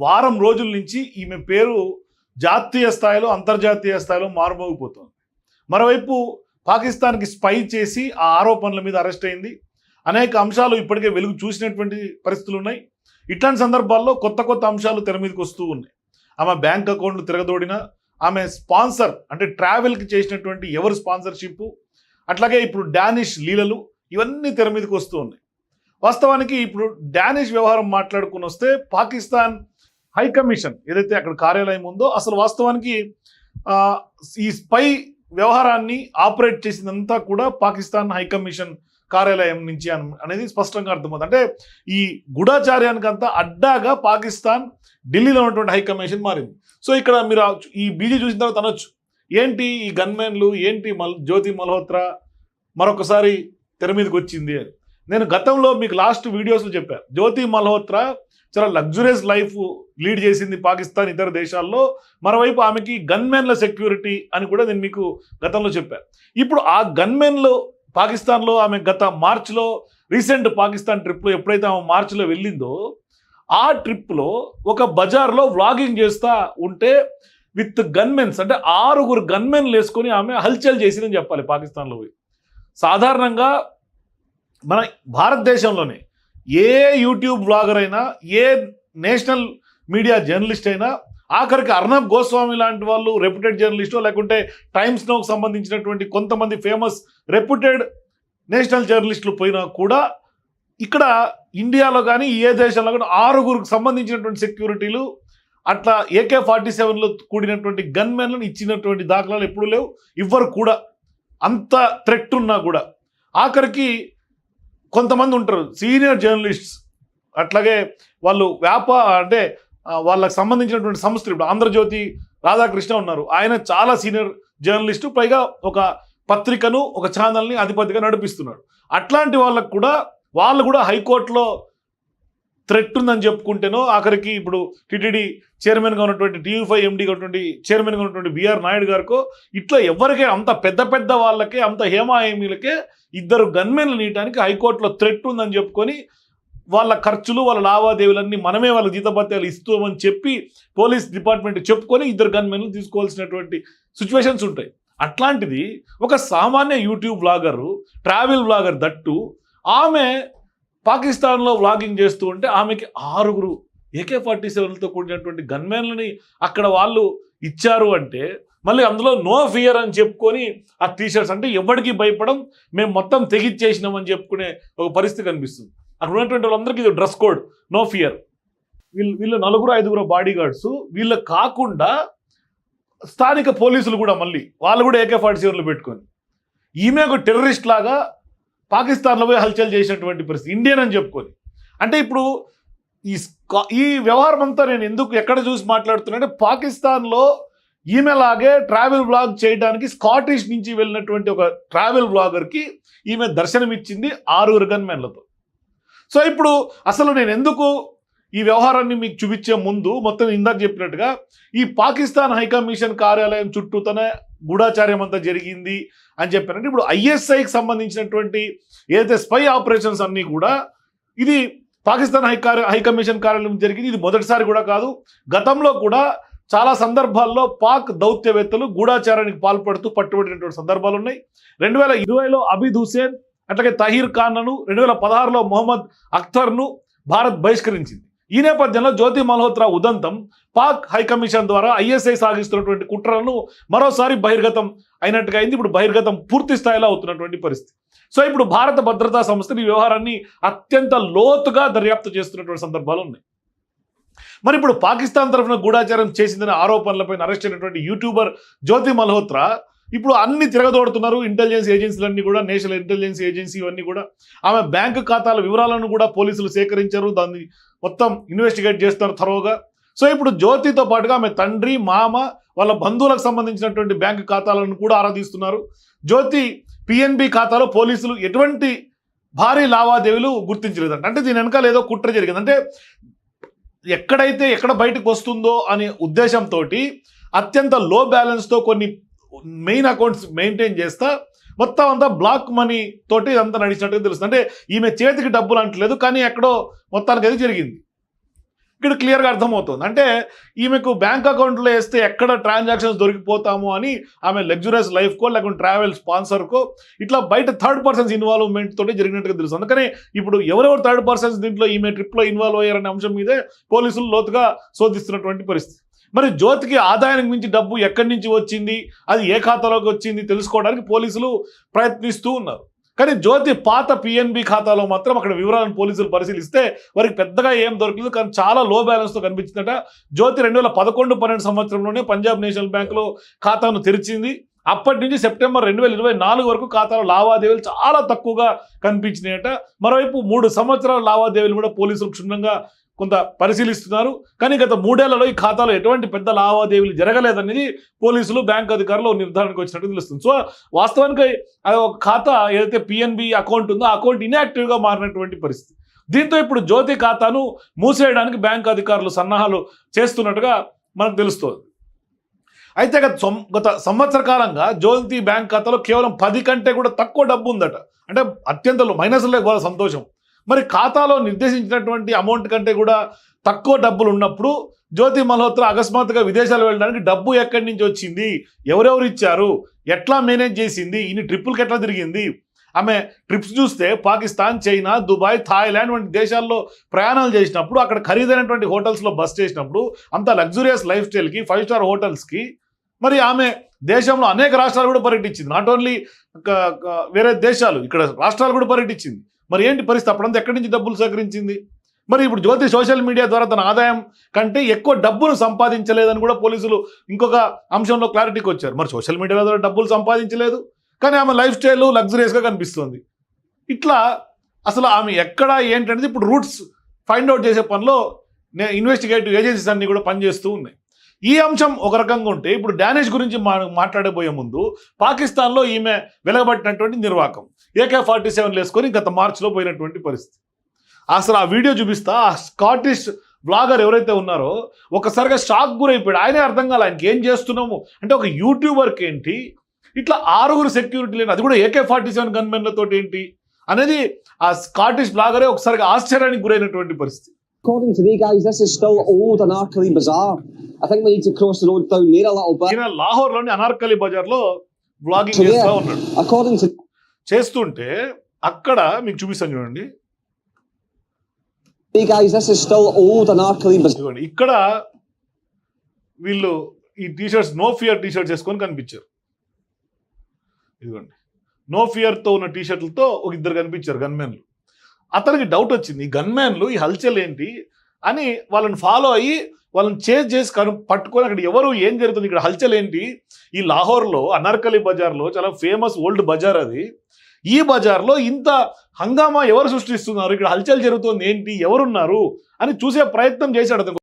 వారం రోజుల నుంచి ఈమె పేరు జాతీయ స్థాయిలో అంతర్జాతీయ స్థాయిలో మారుమోగిపోతుంది. మరోవైపు పాకిస్తాన్కి స్పై చేసి ఆ ఆరోపణల మీద అరెస్ట్ అయింది. అనేక అంశాలు ఇప్పటికే వెలుగు చూసినటువంటి పరిస్థితులు ఉన్నాయి ఇట్లాంటి సందర్భాల్లో కొత్త కొత్త అంశాలు తెర మీదకి వస్తూ ఉన్నాయి. ఆమె బ్యాంక్ అకౌంట్లు తిరగదోడిన ఆమె స్పాన్సర్ అంటే ట్రావెల్కి చేసినటువంటి ఎవరు స్పాన్సర్షిప్ అట్లాగే ఇప్పుడు డానిష్ లీలలు ఇవన్నీ తెర మీదకి వస్తూ ఉన్నాయి. వాస్తవానికి ఇప్పుడు డానిష్ వ్యవహారం మాట్లాడుకుని వస్తే పాకిస్తాన్ హై కమిషన్ ఏదైతే అక్కడ కార్యాలయం ఉందో అసలు వాస్తవానికి ఈ స్పై వ్యవహారాన్ని ఆపరేట్ చేసిందంతా కూడా పాకిస్తాన్ హై కమిషన్ కార్యాలయం నుంచి అనేది స్పష్టంగా అర్థమవుతుంది. అంటే ఈ గూఢాచార్యానికంతా అడ్డాగా పాకిస్తాన్ ఢిల్లీలో ఉన్నటువంటి హై కమిషన్ మారింది. సో ఇక్కడ మీరు ఈ బీజీ చూసిన తర్వాత అనొచ్చు. ఏంటి ఈ గన్మెన్లు ఏంటి మల్ జ్యోతి మల్హోత్రా మరొకసారి తెర మీదకి వచ్చింది అని. నేను గతంలో మీకు లాస్ట్ వీడియోస్లో చెప్పాను జ్యోతి మల్హోత్రా చాలా లగ్జురియస్ లైఫ్ లీడ్ చేసింది పాకిస్తాన్ ఇతర దేశాల్లో. మరోవైపు ఆమెకి గన్మెన్ల సెక్యూరిటీ అని కూడా నేను మీకు గతంలో చెప్పాను ఇప్పుడు ఆ గన్మెన్లు పాకిస్తాన్లో ఆమె గత మార్చిలో రీసెంట్ పాకిస్తాన్ ట్రిప్లో ఎప్పుడైతే ఆమె మార్చిలో వెళ్ళిందో ఆ ట్రిప్లో ఒక బజార్లో వ్లాగింగ్ చేస్తూ ఉంటే విత్ గన్మెన్స్ అంటే ఆరుగురు గన్మెన్లు వేసుకొని ఆమె హల్చల్ చేసిందని చెప్పాలి పాకిస్తాన్లో పోయి. సాధారణంగా మన భారతదేశంలోనే ఏ యూట్యూబ్ బ్లాగర్ అయినా ఏ నేషనల్ మీడియా జర్నలిస్ట్ అయినా ఆఖరికి అర్ణబ్ గోస్వామి లాంటి వాళ్ళు రెప్యుటెడ్ జర్నలిస్టో లేకుంటే టైమ్స్ నోకు సంబంధించినటువంటి కొంతమంది ఫేమస్ రెప్యుటెడ్ నేషనల్ జర్నలిస్టులు పోయినా కూడా ఇక్కడ ఇండియాలో కానీ ఏ దేశంలో కానీ ఆరుగురికి సంబంధించినటువంటి సెక్యూరిటీలు అట్లా ఏకే ఫార్టీ సెవెన్లో కూడినటువంటి గన్మెన్లను ఇచ్చినటువంటి దాఖలాలు ఎప్పుడు లేవు ఇవ్వరు కూడా. అంత థ్రెట్ ఉన్నా కూడా. ఆఖరికి కొంతమంది ఉంటారు సీనియర్ జర్నలిస్ట్స్. అట్లాగే వాళ్ళు వ్యాపార అంటే వాళ్ళకి సంబంధించినటువంటి సంస్థలు ఇప్పుడు ఆంధ్రజ్యోతి రాధాకృష్ణ ఉన్నారు. ఆయన చాలా సీనియర్ జర్నలిస్టు పైగా ఒక పత్రికను ఒక ఛానల్ని అధిపతిగా నడిపిస్తున్నాడు. అట్లాంటి వాళ్ళకు కూడా వాళ్ళు కూడా హైకోర్టులో థ్రెట్ ఉందని చెప్పుకుంటేనో ఆఖరికి ఇప్పుడు టిటిడి చైర్మన్గా ఉన్నటువంటి టీవీ ఫైవ్ ఎండీగా ఉన్నటువంటి చైర్మన్గా ఉన్నటువంటి బిఆర్ నాయుడు గారికో ఇట్లా ఎవరికే అంత పెద్ద పెద్ద వాళ్ళకే అంత హేమాహేమీలకే ఇద్దరు గన్మెన్లు నీయటానికి హైకోర్టులో థ్రెట్ ఉందని చెప్పుకొని వాళ్ళ ఖర్చులు వాళ్ళ లావాదేవీలన్నీ మనమే వాళ్ళ జీతభత్యాలు ఇస్తామని చెప్పి పోలీస్ డిపార్ట్మెంట్ చెప్పుకొని ఇద్దరు గన్మెన్లు తీసుకోవాల్సినటువంటి సిచ్యువేషన్స్ ఉంటాయి. అట్లాంటిది ఒక సామాన్య YouTube blogger travel blogger that ఆమె పాకిస్తాన్లో వ్లాగింగ్ చేస్తూ ఉంటే ఆమెకి ఆరుగురు ఏకే ఫార్టీ సెవెన్లతో కూడినటువంటి గన్మెన్లని అక్కడ వాళ్ళు ఇచ్చారు అంటే మళ్ళీ అందులో నో ఫియర్ అని చెప్పుకొని ఆ టీషర్ట్స్ అంటే ఎవరికి భయపడం మేము మొత్తం తెగిచ్చేసినామని చెప్పుకునే ఒక పరిస్థితి కనిపిస్తుంది. అక్కడ ఉన్నటువంటి వాళ్ళందరికీ ఇది డ్రెస్ కోడ్ నో ఫియర్. వీళ్ళు వీళ్ళు నలుగురు ఐదుగురు బాడీ గార్డ్స్ వీళ్ళు కాకుండా స్థానిక పోలీసులు కూడా మళ్ళీ వాళ్ళు కూడా ఏకే ఫార్టీ సెవెన్లు పెట్టుకొని. ఈమె ఒక టెర్రరిస్ట్ లాగా పాకిస్తాన్లో పోయి హల్చల్ చేసినటువంటి పరిస్థితి. ఇండియన్ అని చెప్పుకొని. అంటే ఇప్పుడు ఈ స్కా- ఈ వ్యవహారం అంతా నేను ఎందుకు ఎక్కడ చూసి మాట్లాడుతున్నా అంటే పాకిస్తాన్లో ఈమెలాగే ట్రావెల్ బ్లాగ్ చేయడానికి స్కాటిష్ నుంచి వెళ్ళినటువంటి ఒక ట్రావెల్ బ్లాగర్కి ఈమె దర్శనమిచ్చింది ఆరుగురు గన్మెన్లతో సో ఇప్పుడు అసలు నేను ఎందుకు ఈ వ్యవహారాన్ని మీకు చూపించే ముందు మొత్తం ఇందాక చెప్పినట్టుగా ఈ పాకిస్తాన్ హైకమిషన్ కార్యాలయం చుట్టూతోనే గూఢాచార్యం అంతా జరిగింది అని చెప్పారంటే ఇప్పుడు ఐఎస్ఐకి సంబంధించినటువంటి ఏదైతే స్పై ఆపరేషన్స్ అన్నీ కూడా ఇది పాకిస్తాన్ హై కార్య హైకమిషన్ కార్యాలయం జరిగింది. ఇది మొదటిసారి కూడా కాదు. గతంలో కూడా చాలా సందర్భాల్లో పాక్ దౌత్యవేత్తలు గూఢాచారానికి పాల్పడుతూ పట్టుబడినటువంటి సందర్భాలు ఉన్నాయి రెండు వేల ఇరవైలో అబీద్ హుసేన్ అట్లాగే తహీర్ ఖాన్ను రెండు వేల పదహారులో మొహమ్మద్ అఖ్తర్ను భారత్ బహిష్కరించింది. ఈ నేపథ్యంలో జ్యోతి మల్హోత్రా ఉదంతం పాక్ హైకమిషన్ ద్వారా ఐఎస్ఐ సాగిస్తున్నటువంటి కుట్రలను మరోసారి బహిర్గతం అయినట్టుగా అయింది. ఇప్పుడు బహిర్గతం పూర్తి స్థాయిలో అవుతున్నటువంటి పరిస్థితి. సో ఇప్పుడు భారత భద్రతా సంస్థలు ఈ వ్యవహారాన్ని అత్యంత లోతుగా దర్యాప్తు చేస్తున్నటువంటి సందర్భాలు ఉన్నాయి. మరి ఇప్పుడు పాకిస్తాన్ తరఫున గూఢాచారం చేసిందనే ఆరోపణలపై అరెస్ట్ అయినటువంటి యూట్యూబర్ జ్యోతి మల్హోత్రా ఇప్పుడు అన్ని తిరగదోడుతున్నారు ఇంటెలిజెన్స్ ఏజెన్సీలన్నీ కూడా నేషనల్ ఇంటెలిజెన్స్ ఏజెన్సీ ఇవన్నీ కూడా. ఆమె బ్యాంకు ఖాతాల వివరాలను కూడా పోలీసులు సేకరించారు. దాన్ని మొత్తం ఇన్వెస్టిగేట్ చేస్తారు త్వరగా. సో ఇప్పుడు జ్యోతితో పాటుగా ఆమె తండ్రి మామ వాళ్ళ బంధువులకు సంబంధించినటువంటి బ్యాంకు ఖాతాలను కూడా ఆరాధిస్తున్నారు జ్యోతి పిఎన్బి ఖాతాలో పోలీసులు ఎటువంటి భారీ లావాదేవీలు గుర్తించలేదంట. అంటే దీని వెనకాల ఏదో కుట్ర జరిగింది. అంటే ఎక్కడైతే ఎక్కడ బయటకు వస్తుందో అనే ఉద్దేశంతో అత్యంత లో బ్యాలెన్స్తో కొన్ని మెయిన్ అకౌంట్స్ మెయింటైన్ చేస్తా. మొత్తం అంతా బ్లాక్ మనీ తోటి ఇదంతా నడిచినట్టుగా తెలుస్తుంది. అంటే ఈమె చేతికి డబ్బులు అంటలేదు కానీ ఎక్కడో మొత్తానికి అది జరిగింది. ఇక్కడ క్లియర్గా అర్థమవుతుంది. అంటే ఈమెకు బ్యాంక్ అకౌంట్లో వేస్తే ఎక్కడ ట్రాన్సాక్షన్స్ దొరికిపోతాము అని ఆమె లగ్జురియస్ లైఫ్కో లేకుంటే ట్రావెల్ స్పాన్సర్కో ఇట్లా బయట థర్డ్ పర్సన్స్ ఇన్వాల్వ్మెంట్ తోటి జరిగినట్టుగా తెలుసు అందుకని ఇప్పుడు ఎవరెవరు థర్డ్ పర్సన్స్ దీంట్లో ఈమె ట్రిప్లో ఇన్వాల్వ్ అయ్యారనే అంశం మీదే పోలీసులు లోతుగా శోధిస్తున్నటువంటి పరిస్థితి. మరి జ్యోతికి ఆదాయానికి మించి డబ్బు ఎక్కడి నుంచి వచ్చింది? అది ఏ ఖాతాలోకి వచ్చింది? తెలుసుకోవడానికి పోలీసులు ప్రయత్నిస్తూ ఉన్నారు. కానీ జ్యోతి పాత పిఎన్బి ఖాతాలో మాత్రం అక్కడ వివరాలను పోలీసులు పరిశీలిస్తే వారికి పెద్దగా ఏం దొరకలేదు. కానీ చాలా లో బ్యాలెన్స్తో కనిపించిందట. జ్యోతి రెండు వేల పదకొండు పన్నెండు సంవత్సరంలోనే పంజాబ్ నేషనల్ బ్యాంకులో ఖాతాను తెరిచింది. అప్పటి నుంచి సెప్టెంబర్ రెండు వేల ఇరవై నాలుగు వరకు ఖాతాలో లావాదేవీలు చాలా తక్కువగా కనిపించినాయట. మరోవైపు మూడు సంవత్సరాల లావాదేవీలు కూడా పోలీసులు క్షుణ్ణంగా కొంత పరిశీలిస్తున్నారు. కానీ గత మూడేళ్ళలో ఈ ఖాతాలో ఎటువంటి పెద్ద లావాదేవీలు జరగలేదనేది పోలీసులు బ్యాంక్ అధికారులు నిర్ధారణకు వచ్చినట్టు తెలుస్తుంది. సో వాస్తవానికి ఒక ఖాతా ఏదైతే పిఎన్బి అకౌంట్ ఉందో ఆ అకౌంట్ ఇన్యాక్టివ్గా మారినటువంటి పరిస్థితి. దీంతో ఇప్పుడు జ్యోతి ఖాతాను మూసేయడానికి బ్యాంక్ అధికారులు సన్నాహాలు చేస్తున్నట్టుగా మనకు తెలుస్తోంది. అయితే గత గత సంవత్సర కాలంగా జ్యోతి బ్యాంక్ ఖాతాలో కేవలం పది కంటే కూడా తక్కువ డబ్బు ఉందట. అంటే అత్యంత మైనస్లో వాళ్ళ సంతోషం. మరి ఖాతాలో నిర్దేశించినటువంటి అమౌంట్ కంటే కూడా తక్కువ డబ్బులు ఉన్నప్పుడు జ్యోతి మల్హోత్రా అకస్మాత్తుగా విదేశాలు వెళ్ళడానికి డబ్బు ఎక్కడి నుంచి వచ్చింది? ఎవరెవరు ఇచ్చారు? ఎట్లా మేనేజ్ చేసింది? ఇన్ని ట్రిప్పులకి ఎట్లా తిరిగింది? ఆమె ట్రిప్స్ చూస్తే పాకిస్తాన్ చైనా దుబాయ్ థాయిలాండ్ వంటి దేశాల్లో ప్రయాణాలు చేసినప్పుడు అక్కడ ఖరీదైనటువంటి హోటల్స్లో బస్ చేసినప్పుడు అంత లగ్జూరియస్ లైఫ్ స్టైల్కి ఫైవ్ స్టార్ హోటల్స్కి మరి ఆమె దేశంలో అనేక రాష్ట్రాలు కూడా పర్యటించింది. నాట్ ఓన్లీ వేరే దేశాలు ఇక్కడ రాష్ట్రాలు కూడా పర్యటించింది. మరి ఏంటి పరిస్థితి? అప్పుడంతా ఎక్కడి నుంచి డబ్బులు సేకరించింది? మరి ఇప్పుడు జ్యోతి సోషల్ మీడియా ద్వారా తన ఆదాయం కంటే ఎక్కువ డబ్బులు సంపాదించలేదని కూడా పోలీసులు ఇంకొక అంశంలో క్లారిటీకి వచ్చారు. మరి సోషల్ మీడియా ద్వారా డబ్బులు సంపాదించలేదు? కానీ ఆమె లైఫ్ స్టైల్ లగ్జరీస్గా కనిపిస్తుంది. ఇట్లా అసలు ఆమె ఎక్కడ ఏంటనేది ఇప్పుడు రూట్స్ ఫైండ్ అవుట్ చేసే పనిలో నే ఇన్వెస్టిగేటివ్ ఏజెన్సీస్ అన్నీ కూడా పనిచేస్తూ ఉన్నాయి. ఈ అంశం ఒక రకంగా ఉంటే ఇప్పుడు డానిష్ గురించి మా మాట్లాడబోయే ముందు పాకిస్తాన్లో ఈమె వెలగబట్టినటువంటి నిర్వాకం. ఏకే ఫార్టీ సెవెన్ వేసుకొని గత మార్చిలో పోయినటువంటి పరిస్థితి. అసలు ఆ వీడియో చూపిస్తా ఆ స్కాటిష్ బ్లాగర్ ఎవరైతే ఉన్నారో ఒకసారిగా షాక్ గురైపోయాడు. ఆయనే అర్థం కాలే ఆయనకి ఏం చేస్తున్నాము? అంటే ఒక యూట్యూబర్కి ఏంటి ఇట్లా ఆరుగురు సెక్యూరిటీ లేని అది కూడా ఏకే ఫార్టీ సెవెన్ గన్మెన్లతో ఏంటి అనేది ఆ స్కాటిష్ బ్లాగరే ఒకసారిగా ఆశ్చర్యానికి గురైనటువంటి పరిస్థితి. According to the guys, this is still old Anarchy Bazaar. I think we need to cross the road down there a little bit. ఈయన లాహోర్లోని అనార్కలి బజార్లో బ్లాగింగ్ So, చేస్తూ ఉన్నాడు according to చేస్తుంటే అక్కడ మీకు చూపిస్తాను చూడండి guys, this is still old Anarchy Bazaar. ఇదిగోండి ఇక్కడ వీళ్ళు ఈ టీషర్ట్స్ నో ఫియర్ టీషర్ట్స్ వేసుకొని కనిపించారు ఇదిగోండి నో ఫియర్తో ఉన్న టీషర్ట్లతో ఒక ఇద్దరు కనిపించారు గన్మెన్లు అతనికి డౌట్ వచ్చింది గన్మ్యాన్లు ఈ హల్చల్ ఏంటి అని వాళ్ళని ఫాలో అయ్యి వాళ్ళని చేజ్ చేసి కను పట్టుకొని అక్కడ ఎవరు ఏం జరుగుతుంది ఇక్కడ హల్చల్ ఏంటి? ఈ లాహోర్లో అనార్కలి బజార్లో చాలా ఫేమస్ ఓల్డ్ బజార్ అది. ఈ బజార్లో ఇంత హంగామా ఎవరు సృష్టిస్తున్నారు? ఇక్కడ హల్చల్ జరుగుతుంది ఏంటి? ఎవరున్నారు? అని చూసే ప్రయత్నం చేశాడు అతను.